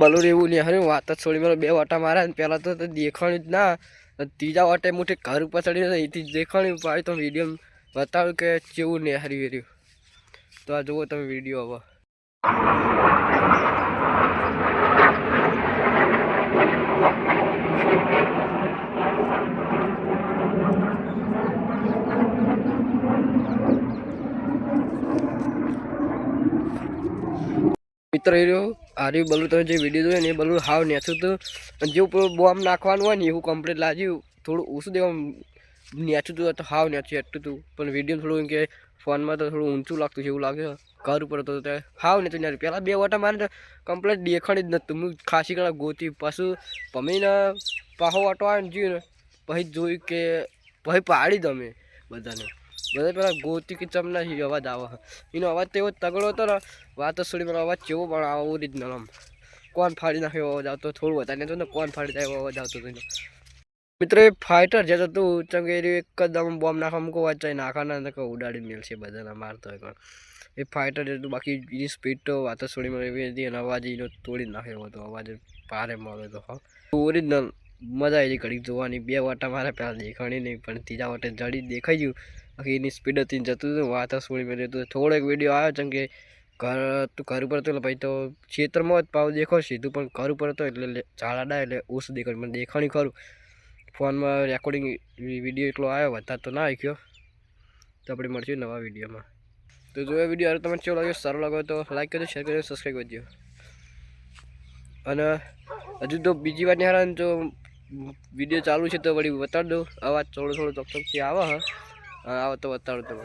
બલુર એવું નહીં, હરે વાત જ છોડી મારો બે વાટા માર્યા ને, પહેલાં તો દેખાણ્યું જ ના. ત્રીજા વાટે મોટે ઘર ઉપર ચડીને અહીંથી જ દેખાણ્યું. પાડી તો વીડિયો બતાવ્યું કે કેવું નેહરી રહ્યું તો આ જુઓ તમે વીડિયો હવે. મિત્ર એ આર્યું બલું, તમે જે વીડિયો જોયો ને એ બલું હાવ નેચું હતું. અને ઉપર બોમ્બ નાખવાનું હોય ને એવું કમ્પ્લીટ લાગ્યું. થોડું ઓછું દેવા નેચું હતું, તો હાવ નેચું એટલું હતું. પણ વીડિયો થોડું કે ફોનમાં તો થોડું ઊંચું લાગતું છે એવું લાગે ઘર ઉપર તો તે હાવ નેચું નેચું પહેલાં બે વટા મારે તો કમ્પ્લીટ દેખાણી જ નહોતું હું ખાસી કરે ગોતી. પાછું પમીને પાહો વાટો આવે ને જોયું ને, પછી જોયું કે, પછી પાડી દમે બધાને. બધા પેલા ગોતી કે ચમના અવાજ આવે એનો અવાજ તો એવો તગડો હતો ને, વાતો થોડી અવાજ કેવો પણ આવો ઓરિજિનલ આમ. કોણ ફાડી નાખ્યો અવાજ આવતો? થોડું વધારે તો ને કોણ ફાડી નાખ્યો અવાજ આવતો હતો મિત્રો, એ ફાઇટર જે હતું એ એકદમ બોમ્બ નાખવા મૂકો વાંચાય નાખવાના તો ઉડાડી મેળશે બધાને, મારતો હોય પણ એ ફાઇટર જે હતું, બાકી એની સ્પીડ તો વાતો થોડી એવી હતી અને અવાજ એનો તોડી નાખ્યો હતો. અવાજ ભારે મળ્યો હતો, હા. ઓરિજિનલ મજા આવી ઘડીક જોવાની. બે વાટા મારે પહેલાં દેખાણી નહીં, પણ ત્રીજા વાટે જડી દેખાઈ ગયું. બાકી એની સ્પીડ હતી જતું હતું વાત છોડી મેં તો થોડો એક વીડિયો આવ્યો ચમ કે ઘર, તું ઘર ઉપર હતો એટલે ભાઈ, તો ખેતરમાં જ પાવ દેખો સીધું, પણ ઘર ઉપર હતો એટલે ઝાડાડા એટલે ઓછું દેખાડ્યું મને દેખાણી ખરું. ફોનમાં રેકોર્ડિંગ વીડિયો એટલો આવ્યો, વધારે તો ના આખ્યો તો આપણે મળશું નવા વિડીયોમાં તો જો એ વીડિયો તમને કેવો લાગ્યો, સારો લાગ્યો તો લાઈક કરજો શેર કરજો સબસ્ક્રાઈબ કરજો. અને હજુ તો બીજી વાત નહીં હારા જો વીડિયો ચાલુ છે તો વળી બતાડી દો અવાજ થોડો થોડો ચોક ચોકથી આવે, હા. આવે તો બતાડો તમે